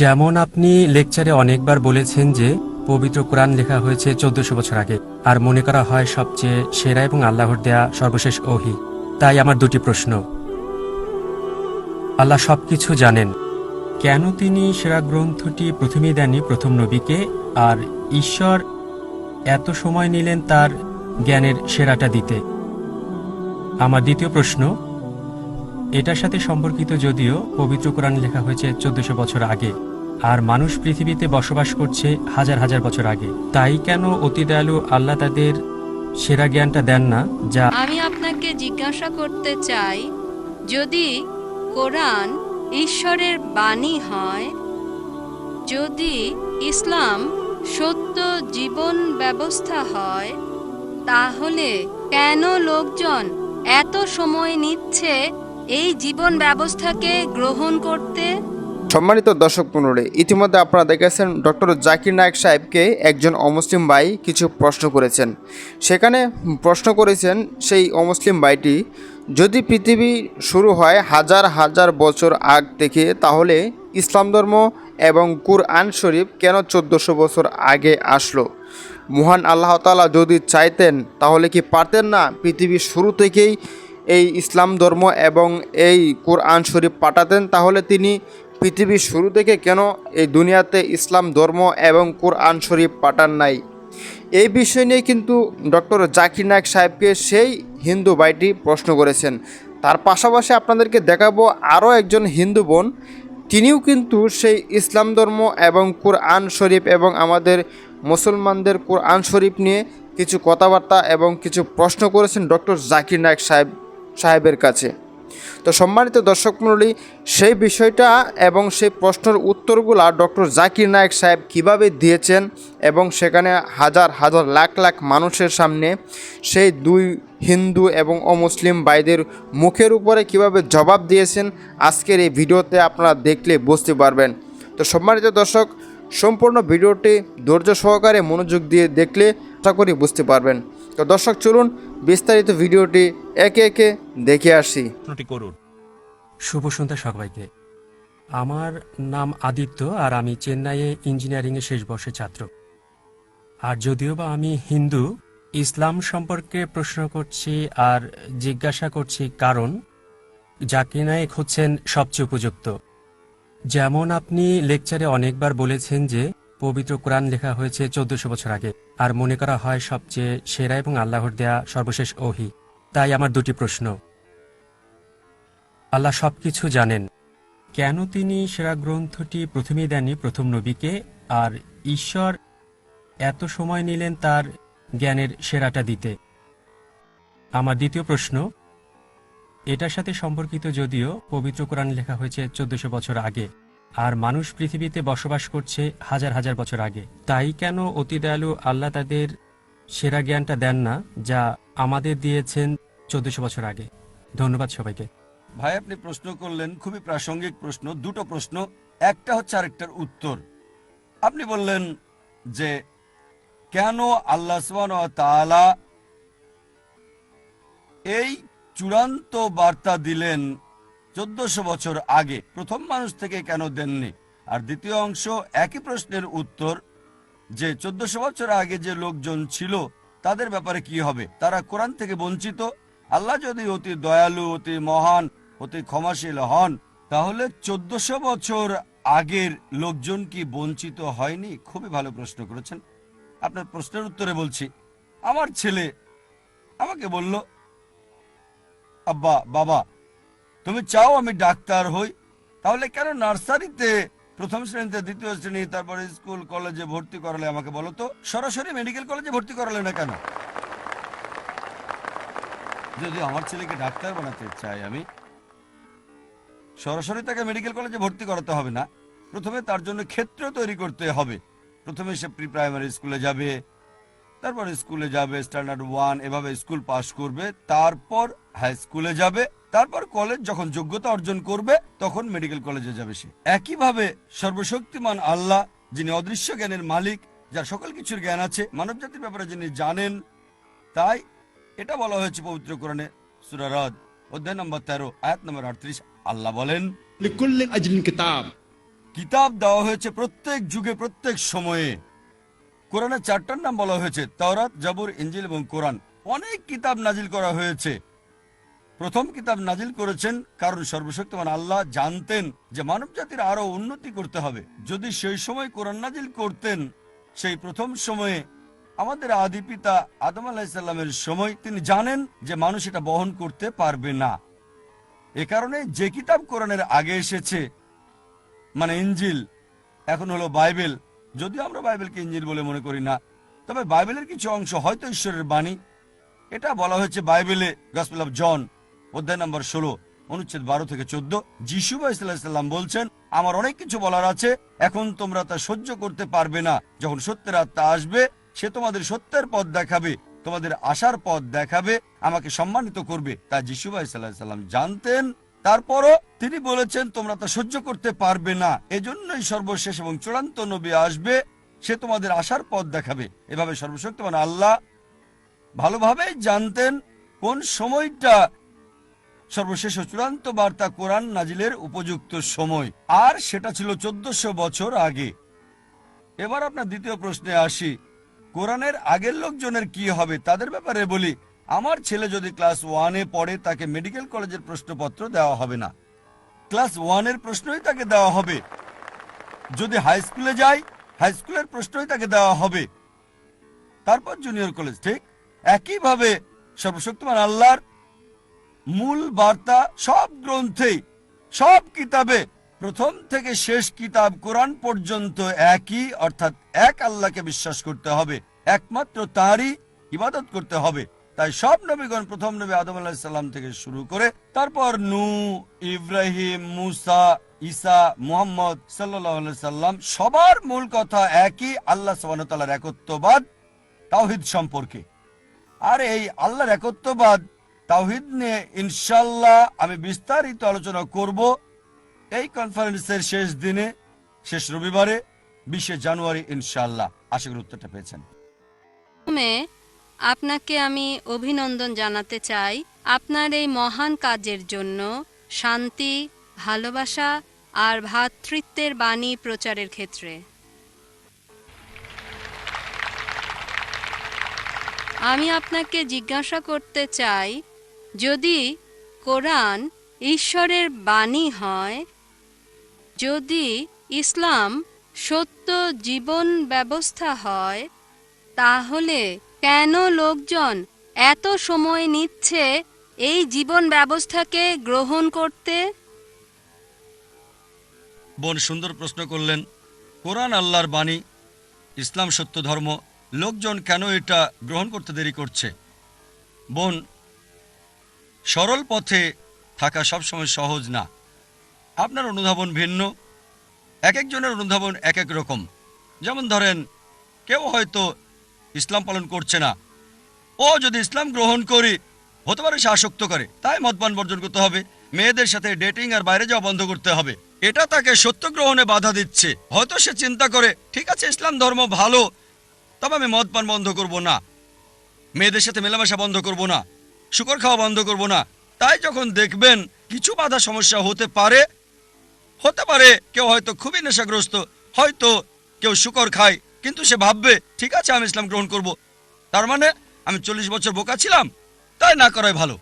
যেমন আপনি লেকচারে অনেকবার বলেছেন যে, পবিত্র কোরআন লেখা হয়েছে চোদ্দশো বছর আগে, আর মনে করা হয় সবচেয়ে সেরা এবং আল্লাহর দেয়া সর্বশেষ ওহি। তাই আমার দুটি প্রশ্ন। আল্লাহ সবকিছু জানেন। কেন তিনি সেরা গ্রন্থটি প্রথমেই দেননি প্রথম নবীকে, আর ঈশ্বর এত সময় নিলেন তার জ্ঞানের সেরাটা দিতে? আমার দ্বিতীয় প্রশ্ন, এটার সাথে সম্পর্কিত যদিও পবিত্র কোরআন লেখা হয়েছে চোদ্দশো বছর আগে। আর মানুষ পৃথিবীতে বসবাস করছে হাজার হাজার বছর আগে। তাই কেন অতি দয়ালু আল্লাহ তাদের সেরা জ্ঞানটা দেন না, যা আমি আপনাকে জিজ্ঞাসা করতে চাই, যদি কোরআন ঈশ্বরের বাণী হয়, যদি ইসলাম সত্য জীবন ব্যবস্থা হয়, তাহলে কেন লোকজন এত সময় নিচ্ছে এই জীবন ব্যবস্থাকে গ্রহণ করতে? সম্মানিত দর্শক মণ্ডলী, ইতিমধ্যে আপনারা দেখেছেন ডক্টর জাকির নায়ক সাহেবকে একজন অমুসলিম ভাই কিছু প্রশ্ন করেছেন। সেখানে প্রশ্ন করেছেন, সেই অমুসলিম ভাইটি যদি পৃথিবী শুরু হয় হাজার হাজার বছর আগ থেকে, তাহলে ইসলাম ধর্ম এবং কুরআন শরীফ কেন চোদ্দোশো বছর আগে আসলো? মহান আল্লাহ তাআলা যদি চাইতেন, তাহলে কি পারতেন না পৃথিবীর শুরু থেকেই এই ইসলাম ধর্ম এবং এই কোরআন শরীফ পাঠাতেন? তাহলে তিনি পৃথিবীর শুরু থেকে কেন এই দুনিয়াতে ইসলাম ধর্ম এবং কোরআন শরীফ পাঠান নাই? এই বিষয় নিয়ে কিন্তু ডক্টর জাকির নায়ক সাহেবকে সেই হিন্দু ভাইটি প্রশ্ন করেছেন। তার পাশাপাশি আপনাদেরকে দেখাবো আরও একজন হিন্দু বোন। তিনিও কিন্তু সেই ইসলাম ধর্ম এবং কোরআন শরীফ এবং আমাদের মুসলমানদের কোরআন শরীফ নিয়ে কিছু কথাবার্তা এবং কিছু প্রশ্ন করেছেন ডক্টর জাকির নায়ক সাহেব সাহেবের কাছে। তো সম্মানিত দর্শক মণ্ডলী, সেই বিষয়টা এবং সেই প্রশ্নের উত্তরগুলা ডক্টর জাকির নায়ক সাহেব কীভাবে দিয়েছেন এবং সেখানে হাজার হাজার লাখ লাখ মানুষের সামনে সেই দুই হিন্দু এবং অমুসলিম ভাইদের মুখের উপরে কীভাবে জবাব দিয়েছেন, আজকের এই ভিডিওতে আপনারা দেখলে বুঝতে পারবেন। তো সম্মানিত দর্শক, সম্পূর্ণ ভিডিওটি ধৈর্য সহকারে মনোযোগ দিয়ে দেখলে আশা করি বুঝতে পারবেন। তো দর্শক, চলুন বিস্তারিত ভিডিওটি একে একে দেখে আসি। করুন। শুভ সন্ধ্যা সবাইকে। আমার নাম আদিত্য আর আমি চেন্নাইয়ে ইঞ্জিনিয়ারিংয়ে শেষ বর্ষের ছাত্র। আর যদিও বা আমি হিন্দু, ইসলাম সম্পর্কে প্রশ্ন করছি আর জিজ্ঞাসা করছি কারণ জাকির নায়েক হচ্ছেন সবচেয়ে উপযুক্ত। যেমন আপনি লেকচারে অনেকবার বলেছেন যে পবিত্র কোরআন লেখা হয়েছে চোদ্দশো বছর আগে। আর মনে করা হয় সবচেয়ে সেরা এবং আল্লাহর দেয়া সর্বশেষ ওহি। তাই আমার দুটি প্রশ্ন। আল্লাহ সবকিছু জানেন। কেন তিনি সেরা গ্রন্থটি প্রথমেই দেননি প্রথম নবীকে? আর ঈশ্বর এত সময় নিলেন তার জ্ঞানের সেরাটা দিতে? আমার দ্বিতীয় প্রশ্ন, এটার সাথে সম্পর্কিত যদিও পবিত্র কোরআন লেখা হয়েছে চোদ্দশো বছর আগে। আর মানুষ পৃথিবীতে বসবাস করছে হাজার হাজার বছর আগে। তাই কেন অতি দয়ালু আল্লাহ তাদের সেরা জ্ঞানটা দেন না, যা আমাদের দিয়েছেন চোদ্দশো বছর আগে? ধন্যবাদ সবাইকে। ভাই, আপনি প্রশ্ন করলেন, খুবই প্রাসঙ্গিক প্রশ্ন, দুটো প্রশ্ন, একটা হচ্ছে আরেকটার উত্তর। আপনি বললেন যে, কেন আল্লাহ এই চূড়ান্ত বার্তা দিলেন চোদ্দশো বছর আগে প্রথম মানুষ থেকে কেন দেননি? আর দ্বিতীয় অংশ একই প্রশ্নের উত্তর, যে চোদ্দশো বছর আগে যে লোকজন ছিল, তাদের ব্যাপারে কি হবে? তারা কোরআন থেকে বঞ্চিত। আল্লাহ যদি অতি দয়ালু, অতি মহান, অতি ক্ষমাশীল হন, তাহলে চোদ্দশো বছর আগের লোকজন কি বঞ্চিত হয়নি? খুবই ভালো প্রশ্ন করেছেন। আপনার প্রশ্নের উত্তরে বলছি, আমার ছেলে আমাকে বলল, আব্বা, বাবা তুমি চাও আমি ডাক্তার হই? তাহলে কেন নার্সারিতে প্রথম শ্রেণীতে, দ্বিতীয় শ্রেণি, তারপরে স্কুল, কলেজে ভর্তি করালে আমাকে বলো তো? সরাসরি মেডিকেল কলেজে ভর্তি করালে না কেন? যদি আমার ছেলেকে ডাক্তার বানাতে চাই আমি, সরাসরি তাকে মেডিকেল কলেজে ভর্তি করাতে হবে না। প্রথমে তার জন্য ক্ষেত্র তৈরি করতে হবে। প্রথমে সে প্রি প্রাইমারি স্কুলে যাবে, তারপর স্কুলে যাবে, স্ট্যান্ডার্ড ওয়ান এভাবে স্কুল পাশ করবে, তারপর হাই স্কুলে যাবে তারপর কলেজ যখন যোগ্যতা অর্জন করবে তখন মেডিকেল কলেজে যাবে সে। একইভাবে সর্বশক্তিমান আল্লাহ যিনি অদৃশ্য জ্ঞানের মালিক যার সকল কিছুর জ্ঞান আছে মানব জাতির ব্যাপারে যিনি জানেন তাই এটা বলা হয়েছে পবিত্র কোরআনে সুরারদ অধ্যায় নম্বর তেরো আয়াত নম্বর আটত্রিশ। আল্লাহ বলেন কিতাব। কিতাব দেওয়া হয়েছে প্রত্যেক যুগে প্রত্যেক সময়ে। কোরআনের চারটার নাম বলা হয়েছে তাওরাত জাবুর ইঞ্জিল এবং কোরআন। অনেক কিতাব নাজিল করা হয়েছে। প্রথম কিতাব নাজিল করেছেন কারণ সর্বশক্তিমান আল্লাহ জানতেন যে মানব জাতির আরও উন্নতি করতে হবে। যদি সেই সময় কোরআন নাজিল করতেন, সেই প্রথম সময়ে আমাদের আদি পিতা আদম আলাহিসাল্লামের সময় তিনি জানেন যে মানুষ এটা বহন করতে পারবে না। এ কারণে যে কিতাব কোরআনের আগে এসেছে মানে ইঞ্জিল এখন হলো বাইবেল। যদিও আমরা বাইবেলকে ইঞ্জিল বলে মনে করি না, তবে বাইবেলের কিছু অংশ হয়তো ঈশ্বরের বাণী। এটা বলা হয়েছে বাইবেলে গসপেল অফ জন অধ্যায় নম্বর ষোলো, অনুচ্ছেদ বারো থেকে চোদ্দ, যিশু ইসলাম বলছেন, আমার অনেক কিছু বলার আছে, এখন তোমরা তা সহ্য করতে পারবে না। যখন সত্যের আত্মা আসবে, সে তোমাদের সত্যের পথ দেখাবে, তোমাদের আসার পথ দেখাবে, আমাকে সম্মানিত করবে। তা যিশু সাল্লাম জানতেন। তারপরও তিনি বলেছেন, তোমরা তা সহ্য করতে পারবে না। এজন্যই সর্বশেষ এবং চূড়ান্ত নবী আসবে, সে তোমাদের আসার পথ দেখাবে। এভাবে সর্বশক্তিমান আল্লাহ ভালোভাবেই জানতেন কোন সময়টা সর্বশেষ চূড়ান্ত বার্তা কোরআন নাজিলের উপযুক্ত সময়। আর সেটা ছিল চোদ্দশো বছর আগে। এবার আপনার দ্বিতীয় প্রশ্নে আসি। কোরআনের আগের লোকজনের কি হবে তাদের ব্যাপারে বলি, আমার ছেলে যদি ক্লাস ওয়ানে পড়ে তাকে মেডিকেল কলেজের প্রশ্নপত্র দেওয়া হবে না। ক্লাস ওয়ানের প্রশ্নই তাকে দেওয়া হবে। যদি হাই স্কুলে যায় হাই স্কুলের প্রশ্নই তাকে দেওয়া হবে। তারপর জুনিয়র কলেজ, ঠিক? একইভাবে সর্বশক্তিমান আল্লাহর মূল বার্তা সব গ্রন্থেই, সব কিতাবে, প্রথম থেকে শেষ কিতাব কোরআন পর্যন্ত একই, অর্থাৎ এক আল্লাহকে বিশ্বাস করতে হবে, একমাত্র তারই ইবাদত করতে হবে। তাই সব নবীগণ প্রথম নবী আদম আলাহিসাল্লাম থেকে শুরু করে, তারপর নু, ইব্রাহিম, মুসা, ঈসা, মুহাম্মদ সাল্লাম, সবার মূল কথা একই, আল্লাহ সাবানতালার একত্ববাদ, তাওহিদ সম্পর্কে। আর এই আল্লাহর একত্ববাদ তাওহিদ নিয়ে ইনশাল্লাহ আমি বিস্তারিত আলোচনা করব এই কনফারেন্সের শেষ দিনে, শেষ রবিবারে, বিশে জানুয়ারি ইনশাল্লাহ আশা করি উত্তরটা পেয়েছেন। আপনাকে আমি অভিনন্দন জানাতে চাই আপনার এই মহান কাজের জন্য শান্তি, ভালোবাসা আর ভ্রাতৃত্বের বাণী প্রচারের ক্ষেত্রে। আমি আপনাকে জিজ্ঞাসা করতে চাই যদি কোরআন ঈশ্বরের বাণী হয়, যদি ইসলাম সত্য জীবন ব্যবস্থা হয়, তাহলে কেন লোকজন এত সময় নিচ্ছে এই জীবন ব্যবস্থাকে গ্রহণ করতে? বোন, সুন্দর প্রশ্ন করলেন, কোরআন আল্লাহর বাণী, ইসলাম সত্য ধর্ম, লোকজন কেন এটা গ্রহণ করতে দেরি করছে? বোন সরল পথে থাকা সবসময় সহজ না। আপনার অনুধাবন ভিন্ন, এক একজনের অনুধাবন এক এক রকম। যেমন ধরেন, কেউ হয়তো ইসলাম পালন করছে না। ও যদি ইসলাম গ্রহণ করি, হতে পারে সে আসক্ত করে। তাই মদপান বর্জন করতে হবে। মেয়েদের সাথে ডেটিং আর বাইরে যাওয়া বন্ধ করতে হবে। এটা তাকে সত্য গ্রহণে বাধা দিচ্ছে। হয়তো সে চিন্তা করে, ঠিক আছে, ইসলাম ধর্ম ভালো, তবে আমি মদপান বন্ধ করব না। মেয়েদের সাথে মেলামেশা বন্ধ করব না। শুকর খাওয়া বন্ধ করব না। তাই যখন দেখবেন কিছু বাধা সমস্যা হতে পারে হতে পারে কেউ হয়তো খুবই নেশাগ্রস্ত, হয়তো কেউ শুকর খায়, কিন্তু সে ভাববে, ঠিক আছে, আমি ইসলাম গ্রহণ করব। তার মানে আমি চল্লিশ বছর বোকা ছিলাম, তাই না করাই ভালো।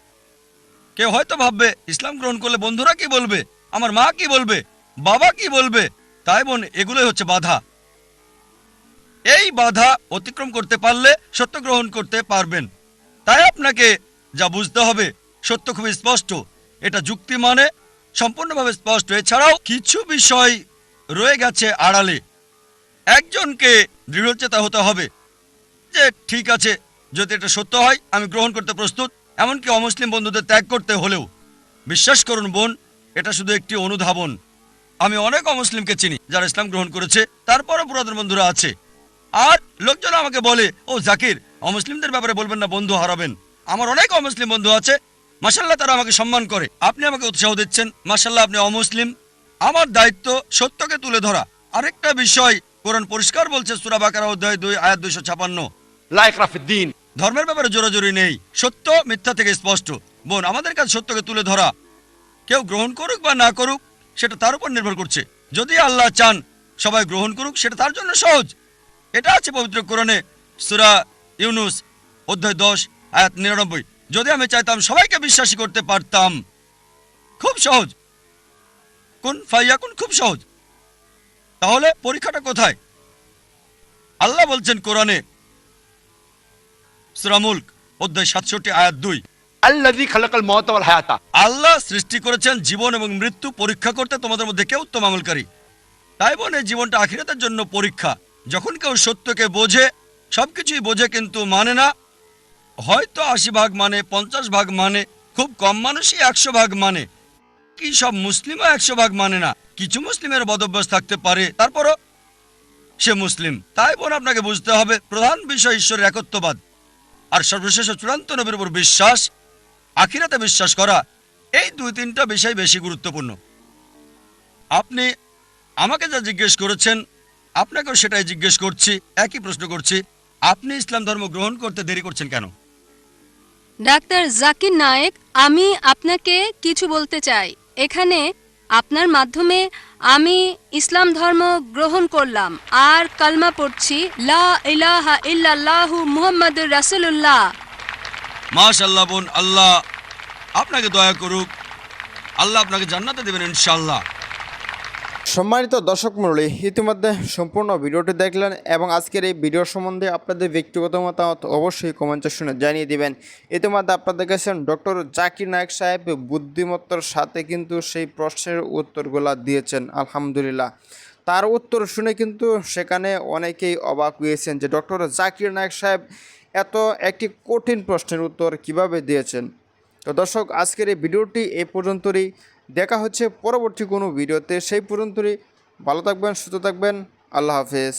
কেউ হয়তো ভাববে, ইসলাম গ্রহণ করলে বন্ধুরা কি বলবে? আমার মা কি বলবে? বাবা কি বলবে? তাই বোন, এগুলোই হচ্ছে বাধা। এই বাধা অতিক্রম করতে পারলে সত্য গ্রহণ করতে পারবেন। তাই আপনাকে যা বুঝতে হবে, সত্য খুবই স্পষ্ট। এটা যুক্তি মানে সম্পূর্ণভাবে স্পষ্ট। এছাড়াও কিছু বিষয় রয়ে গেছে আড়ালে। একজনকে দৃঢ়চেতা হতে হবে যে, ঠিক আছে, যদি এটা সত্য হয়, আমি গ্রহণ করতে প্রস্তুত। এমনকি অমুসলিম বন্ধুদের ত্যাগ করতে হলেও। বিশ্বাস করুন বোন, এটা শুধু একটি অনুধাবন। আমি অনেক অমুসলিমকে চিনি, যারা ইসলাম গ্রহণ করেছে, তারপরও পুরাতন বন্ধুরা আছে। আর লোকজন আমাকে বলে, ও জাকির, অমুসলিমদের ব্যাপারে বলবেন না, বন্ধু হারাবেন। আমার অনেক অমুসলিম বন্ধু আছে। মাসাল্লাহ তারা আমাকে সম্মান করে। আপনি আমাকে উৎসাহ দিচ্ছেন। মাসাল্লাহ আপনি অমুসলিম। আমার দায়িত্ব সত্যকে তুলে ধরা। আরেকটা বিষয় কোরআন পরিষ্কার বলছে সুরা বাকারা অধ্যায় দুই আয়াত দুইশো ছাপান্ন। দিন ধর্মের ব্যাপারে জোরাজোরি নেই। সত্য মিথ্যা থেকে স্পষ্ট। বোন আমাদের কাছে সত্যকে তুলে ধরা। কেউ গ্রহণ করুক বা না করুক সেটা তার উপর নির্ভর করছে। যদি আল্লাহ চান সবাই গ্রহণ করুক সেটা তার জন্য সহজ। এটা আছে পবিত্র কোরআনে সুরা ইউনুস অধ্যায় দশ। আয়াত নিরানব্বই। যদি আমি চাইতাম সবাইকে বিশ্বাসী করতে পারতাম খুব সহজ। কোন ফাইয়া কোন খুব সহজ। তাহলে পরীক্ষাটা কোথায়? আল্লাহ বলছেন কোরআনে সুরামুল্ক অধ্যায় সাতষট্টি আয়াত দুই। আল্লাহ সৃষ্টি করেছেন জীবন এবং মৃত্যু পরীক্ষা করতে তোমাদের মধ্যে কেউ উত্তম আমলকারী? তাই বোনে জীবনটা আখিরাতের জন্য পরীক্ষা। যখন কেউ সত্যকে বোঝে সবকিছুই বোঝে কিন্তু মানে না। হয়তো আশি ভাগ মানে পঞ্চাশ ভাগ মানে খুব কম মানুষই একশো ভাগ মানে। কি সব মুসলিমও একশো ভাগ মানে না। কিছু মুসলিমের বদভ্যাস থাকতে পারে, তারপরও সে মুসলিম। তাই বোন, আপনাকে বুঝতে হবে, প্রধান বিষয় ঈশ্বরের একত্ববাদ। আর সর্বশেষ চূড়ান্ত নবীর উপর বিশ্বাস, আখিরাতে বিশ্বাস করা, এই দুই তিনটা বিষয় বেশি গুরুত্বপূর্ণ। আপনি আমাকে যা জিজ্ঞেস করেছেন, আপনাকেও সেটাই জিজ্ঞেস করছি, একই প্রশ্ন করছি, আপনি ইসলাম ধর্ম গ্রহণ করতে দেরি করছেন কেন? ডাক্তার জাকির নায়েক, আমি আপনাকে কিছু বলতে চাই। এখানে আপনার মাধ্যমে আমি ইসলাম ধর্ম গ্রহণ করলাম। আর কালমা পড়ছি, লা আল্লাহ আপনাকে দয়া করুক। আল্লাহ আপনাকে জান্নাতে দেবেন ইনশাল্লাহ সম্মানিত দর্শক মণ্ডলী, ইতিমধ্যে সম্পূর্ণ ভিডিওটি দেখলেন এবং আজকের এই ভিডিও সম্বন্ধে আপনাদের ব্যক্তিগত মতামত অবশ্যই কমেন্ট সেকশনে জানিয়ে দিবেন। ইতিমধ্যে আপনাদের দেখেছেন ডক্টর জাকির নায়ক সাহেব বুদ্ধিমত্তার সাথে কিন্তু সেই প্রশ্নের উত্তরগুলো দিয়েছেন, আলহামদুলিল্লাহ। তার উত্তর শুনে কিন্তু সেখানে অনেকেই অবাক হয়েছেন যে ডক্টর জাকির নায়ক সাহেব এত একটি কঠিন প্রশ্নের উত্তর কীভাবে দিয়েছেন। তো দর্শক, আজকের এই ভিডিওটি এ পর্যন্তই। দেখা হচ্ছে পরবর্তী কোনো ভিডিওতে। সেই পর্যন্তই ভালো থাকবেন সুস্থ থাকবেন। আল্লাহ হাফেজ।